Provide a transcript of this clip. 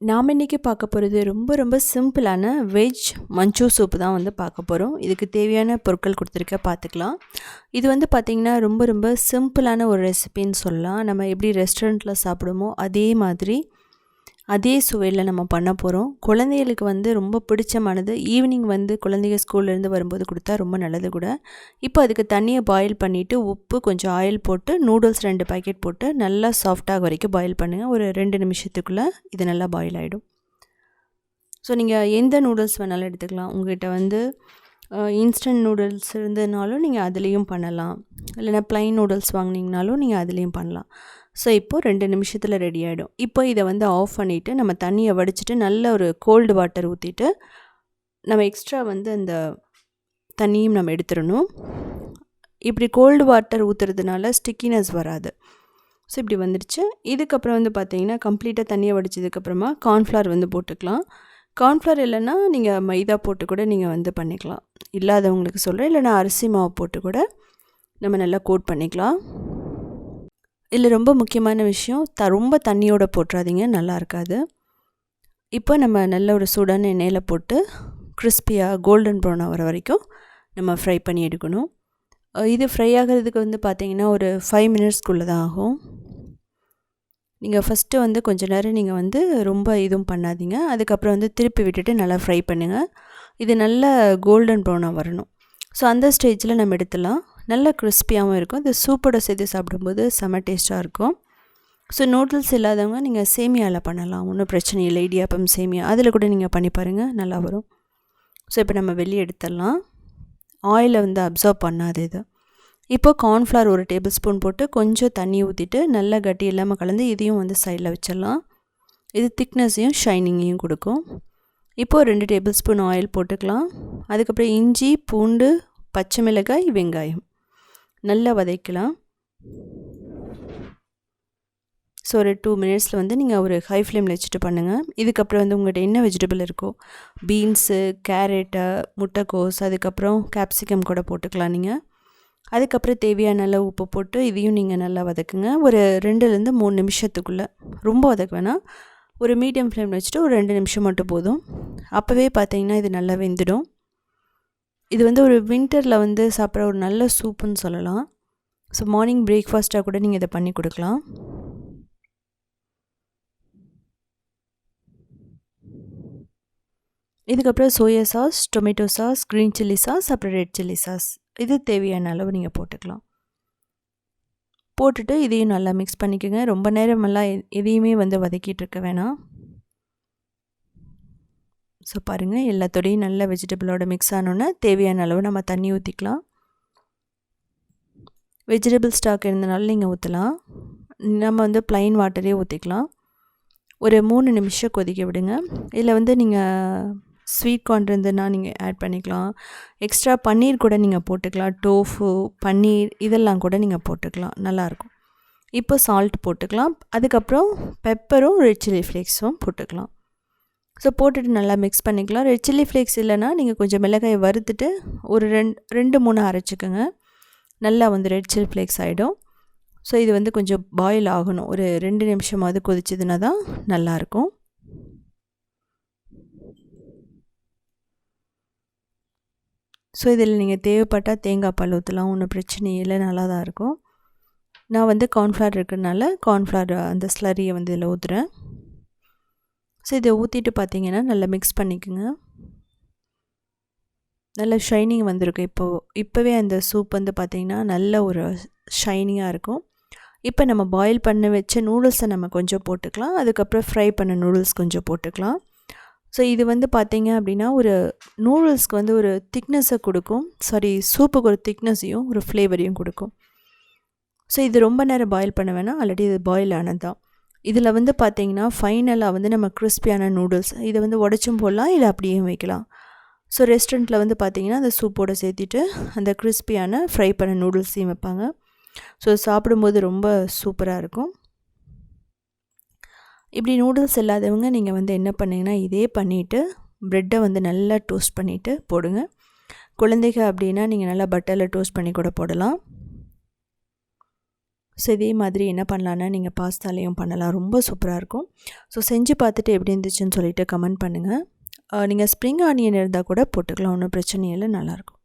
நாம் இன்றைக்கி பார்க்க போகிறது ரொம்ப ரொம்ப சிம்பிளான வெஜ் மஞ்சூ சூப்பு தான் வந்து பார்க்க போகிறோம் இதுக்கு தேவையான பொருட்கள் கொடுத்துருக்க பார்த்துக்கலாம். இது வந்து பார்த்திங்கன்னா ரொம்ப ரொம்ப சிம்பிளான ஒரு ரெசிபின்னு சொல்லலாம். நம்ம எப்படி ரெஸ்டாரண்ட்டில் சாப்பிடுமோ அதே மாதிரி அதே சுவையில் நம்ம பண்ண போகிறோம் குழந்தைகளுக்கு வந்து ரொம்ப பிடிச்சமானது. ஈவினிங் வந்து குழந்தைங்க ஸ்கூல்லேருந்து வரும்போது கொடுத்தா ரொம்ப நல்லது கூட. இப்போ அதுக்கு தண்ணியை பாயில் பண்ணிவிட்டு உப்பு கொஞ்சம் ஆயில் போட்டு நூடுல்ஸ் ரெண்டு பேக்கெட் போட்டு நல்லா சாஃப்டாக வரைக்கும் பாயில் பண்ணுங்கள் ஒரு ரெண்டு நிமிஷத்துக்குள்ளே இது நல்லா பாயில் ஆகிடும் ஸோ நீங்கள் எந்த நூடுல்ஸ் வேணாலும் எடுத்துக்கலாம். உங்கள்கிட்ட வந்து இன்ஸ்டன்ட் நூடுல்ஸ் இருந்ததுனாலும் நீங்கள் அதுலேயும் பண்ணலாம். இல்லைனா ப்ளைன் நூடுல்ஸ் வாங்கினீங்கனாலும் நீங்கள் அதுலேயும் பண்ணலாம். ஸோ இப்போது ரெண்டு நிமிஷத்தில் ரெடி ஆகிடும் இப்போ இதை வந்து ஆஃப் பண்ணிவிட்டு நம்ம தண்ணியை வடிச்சிட்டு நல்ல ஒரு கோல்டு வாட்டர் ஊற்றிட்டு நம்ம எக்ஸ்ட்ரா வந்து அந்த தண்ணியும் நம்ம எடுத்துடணும். இப்படி கோல்டு வாட்டர் ஊற்றுறதுனால ஸ்டிக்கினஸ் வராது. ஸோ இப்படி வந்துடுச்சு இதுக்கப்புறம் வந்து பார்த்திங்கன்னா கம்ப்ளீட்டாக தண்ணியை வடித்ததுக்கப்புறமா கார்ன்ஃப்ளவர் வந்து போட்டுக்கலாம். கார்ன்ஃப்ளவர் இல்லைன்னா நீங்கள் மைதா போட்டு கூட நீங்கள் வந்து பண்ணிக்கலாம். இல்லாதவங்களுக்கு சொல்கிறேன் இல்லைனா அரிசி மாவு போட்டு கூட நம்ம நல்லா கோட் பண்ணிக்கலாம். இதில் ரொம்ப முக்கியமான விஷயம் த ரொம்ப தண்ணியோடு போட்டுறாதீங்க. நல்லா இருக்காது. இப்போ நம்ம நல்ல ஒரு சூடான எண்ணெயில் போட்டு கிறிஸ்பியாக கோல்டன் ப்ரௌன் ஆகிற வரைக்கும் நம்ம ஃப்ரை பண்ணி எடுக்கணும். இது ஃப்ரை ஆகிறதுக்கு வந்து பார்த்திங்கன்னா ஒரு ஃபைவ் மினிட்ஸ்க்குள்ளே தான் ஆகும். நீங்கள் ஃபஸ்ட்டு வந்து கொஞ்ச நேரம் நீங்கள் வந்து ரொம்ப இதுவும் பண்ணாதீங்க. அதுக்கப்புறம் வந்து திருப்பி விட்டுட்டு நல்லா ஃப்ரை பண்ணுங்கள் இது நல்ல கோல்டன் ப்ரௌனாக வரணும். ஸோ அந்த ஸ்டேஜில் நம்ம எடுத்துலாம் நல்ல கிறிஸ்பியாகவும் இருக்கும். இது சூப்போட சேர்த்து சாப்பிடும்போது செம்ம டேஸ்ட்டாக இருக்கும். ஸோ நூடுல்ஸ் இல்லாதவங்க நீங்கள் சேமியாவில் பண்ணலாம். ஒன்றும் பிரச்சனை இல்லை. இடியாப்பம் சேமியா அதில் கூட நீங்கள் பண்ணி பாருங்கள் நல்லா வரும். ஸோ இப்போ நம்ம வெளியே எடுத்துடலாம். ஆயிலை வந்து அப்சர்வ் பண்ணாது இது. இப்போது கார்ன்ஃப்ளவர் ஒரு டேபிள் ஸ்பூன் போட்டு கொஞ்சம் தண்ணி ஊற்றிட்டு நல்லா கட்டி இல்லாமல் கலந்து இதையும் வந்து சைடில் வச்சிடலாம். இது திக்னஸையும் ஷைனிங்கையும் கொடுக்கும். இப்போது ரெண்டு டேபிள் ஸ்பூன் ஆயில் போட்டுக்கலாம். அதுக்கப்புறம் இஞ்சி பூண்டு பச்சை மிளகாய் வெங்காயம். நல்லா வதக்கலாம். ஸோ ஒரு டூ மினிட்ஸில் வந்து நீங்கள் ஒரு ஹை ஃப்ளேமில் வச்சுட்டு பண்ணுங்கள் இதுக்கப்புறம் வந்து உங்கள்கிட்ட என்ன வெஜிடபிள் இருக்கோ பீன்ஸு கேரட்டு முட்டைக்கோஸ் அதுக்கப்புறம் கேப்சிகம் கூட போட்டுக்கலாம் நீங்கள் அதுக்கப்புறம் தேவையான நல்லா உப்பு போட்டு இதையும் நீங்கள் நல்லா வதக்குங்க. ஒரு ரெண்டுலேருந்து மூணு நிமிஷத்துக்குள்ளே. ரொம்ப வதக்க வேணாம். ஒரு மீடியம் ஃப்ளேமில் வச்சுட்டு ஒரு ரெண்டு நிமிஷம் மட்டும் போதும். அப்போவே பார்த்தீங்கன்னா இது நல்லா வெந்துடும். இது வந்து ஒரு வின்டரில் வந்து சாப்பிட்ற ஒரு நல்ல சூப்புன்னு சொல்லலாம். ஸோ மார்னிங் பிரேக்ஃபாஸ்ட்டாக கூட நீங்கள் இதை பண்ணி கொடுக்கலாம். இதுக்கப்புறம் soya sauce tomato sauce green chilli sauce அப்புறம் ரெட் சில்லி சாஸ். இது தேவையான அளவு நீங்கள் போட்டுக்கலாம். போட்டுட்டு இதையும் நல்லா மிக்ஸ் பண்ணிக்கோங்க. ரொம்ப நேரமெல்லாம் எதையுமே வந்து வதக்கிட்டு இருக்க வேணாம். ஸோ பாருங்கள் எல்லாத்தோடையும் நல்ல வெஜிடபிளோட மிக்ஸ் ஆனோன்னே தேவையான அளவு நம்ம தண்ணி ஊற்றிக்கலாம் வெஜிடபிள் ஸ்டாக் இருந்தனால நீங்கள் ஊற்றலாம் நம்ம வந்து ப்ளைன் வாட்டரே ஊற்றிக்கலாம் ஒரு மூணு நிமிஷம் கொதிக்க விடுங்க. இதில் வந்து நீங்கள் ஸ்வீட் கார்ன் இருந்ததுன்னா நீங்கள் ஆட் பண்ணிக்கலாம். எக்ஸ்ட்ரா பன்னீர் கூட நீங்கள் போட்டுக்கலாம். டோஃபு பன்னீர் இதெல்லாம் கூட நீங்கள் போட்டுக்கலாம். நல்லாயிருக்கும் இப்போ சால்ட் போட்டுக்கலாம். அதுக்கப்புறம் பெப்பரும் ரெட் சில்லி ஃப்ளேக்ஸும் போட்டுக்கலாம். ஸோ போட்டுட்டு நல்லா மிக்ஸ் பண்ணிக்கலாம். ரெட் சில்லி ஃப்ளேக்ஸ் இல்லைன்னா நீங்கள் கொஞ்சம் மிளகாயை வறுத்துட்டு ஒரு ரெண்டு ரெண்டு மூணு அரைச்சிக்கோங்க. நல்லா வந்து ரெட் சில்லி ஃப்ளேக்ஸ் ஆகிடும் ஸோ இது வந்து கொஞ்சம் பாயில் ஆகணும். ஒரு ரெண்டு நிமிஷமாவது கொதிச்சதுன்னா தான் நல்லாயிருக்கும் ஸோ இதில் நீங்கள் தேவைப்பட்டால் தேங்காய் பால் ஊற்றலாம் ஒன்றும் பிரச்சனை இல்லை. நல்லா தான் இருக்கும். நான் வந்து கார்ன்ஃப்ளவர் இருக்கிறதுனால கார்ன்ஃப்ளவர் அந்த ஸ்லரியை வந்து இதில் ஊற்றுறேன் ஸோ இதை ஊற்றிட்டு பார்த்தீங்கன்னா நல்லா மிக்ஸ் பண்ணிக்கோங்க. நல்ல ஷைனிங் வந்திருக்கு இப்போது இப்போவே அந்த சூப் வந்து பார்த்திங்கன்னா நல்ல ஒரு ஷைனிங்காக இருக்கும். இப்போ நம்ம பாயில் பண்ண வச்ச நூடுல்ஸை நம்ம கொஞ்சம் போட்டுக்கலாம். அதுக்கப்புறம் ஃப்ரை பண்ண நூடுல்ஸ் கொஞ்சம் போட்டுக்கலாம். ஸோ இது வந்து பார்த்திங்க அப்படின்னா ஒரு நூடுல்ஸ்க்கு வந்து ஒரு திக்னஸை கொடுக்கும். சாரி சூப்புக்கு ஒரு திக்னஸையும் ஒரு ஃப்ளேவரையும் கொடுக்கும். ஸோ இது ரொம்ப நேரம் பாயில் பண்ண வேணாம். ஆல்ரெடி இது பாயில் ஆனது. தான் இதில் வந்து பார்த்திங்கன்னா ஃபைனலாக வந்து நம்ம கிறிஸ்பியான நூடுல்ஸ் இதை வந்து உடச்சும் போடலாம் இல்லை அப்படியும் வைக்கலாம். ஸோ ரெஸ்டாரண்ட்டில் வந்து பார்த்திங்கன்னா அந்த சூப்போடு சேர்த்திட்டு அந்த கிறிஸ்பியான ஃப்ரை பண்ண நூடுல்ஸையும் வைப்பாங்க. ஸோ சாப்பிடும்போது ரொம்ப சூப்பராக இருக்கும். இப்படி நூடுல்ஸ் இல்லாதவங்க நீங்கள் வந்து என்ன பண்ணிங்கன்னா இதே பண்ணிவிட்டு ப்ரெட்டை வந்து நல்லா டோஸ்ட் பண்ணிவிட்டு போடுங்க. குழந்தைங்க அப்படின்னா நீங்கள் நல்லா பட்டரில் டோஸ்ட் பண்ணி கூட போடலாம். ஸோ இதே மாதிரி என்ன பண்ணலான்னா நீங்கள் பாஸ்தாலேயும் பண்ணலாம். ரொம்ப சூப்பராக இருக்கும். ஸோ செஞ்சு பார்த்துட்டு எப்படி இருந்துச்சுன்னு சொல்லிவிட்டு கமெண்ட் பண்ணுங்கள் நீங்கள் ஸ்ப்ரிங் ஆனியன் இருந்தால் கூட போட்டுக்கலாம். ஒன்றும் பிரச்சனை இல்லை. நல்லாயிருக்கும்